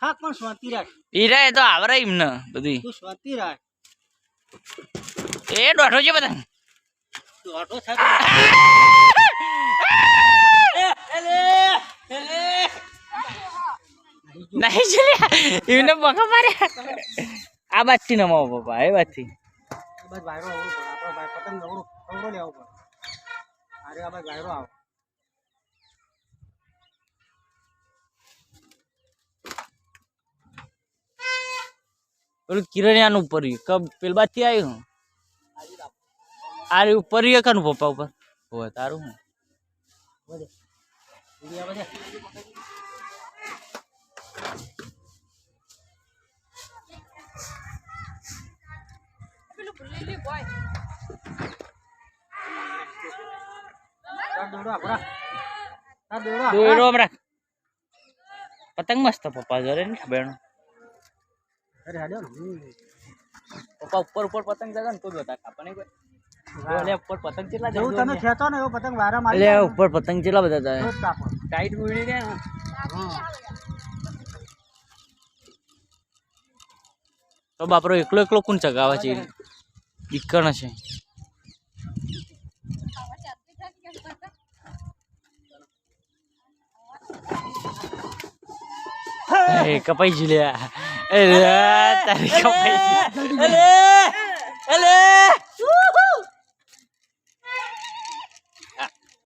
ખાક પણ સ્વાતી રાખ એમને એ દોઢો છે એમને બકા માર્યા. આ બાજથી નમાવો પપ્પા, એ બાજથી. બસ ભાઈ પતંગ દવડો લેવો પડે અરે આ બાજુ વાયરો આવ પેલું કિરણિયાનું ઉપર રહ્યું. કબ? પેલ બાજથી આવ્યું આ રહ્યું ઉપર રહ્યું કાનું પપ્પા ઉપર? હોય તારું હું બધે ઇન્ડિયા બધે તાર પતંગ મસ્ત પપ્પા જોરે ને અરે પપ્પા ઉપર ઉપર પતંગ જગા ને તો જોતા કાપા નહીં કોઈ ઉપર પતંગ કેટલા બધા તો થાય જ કાપો. ટાઈટ ઉડી ગયા તો બાપરો એકલો એકલો કોણ ચગાવે છે? ઈકણ છે એ કપાઈ જ લ્યા એ તારી કપાઈ ગઈ. અલે અલે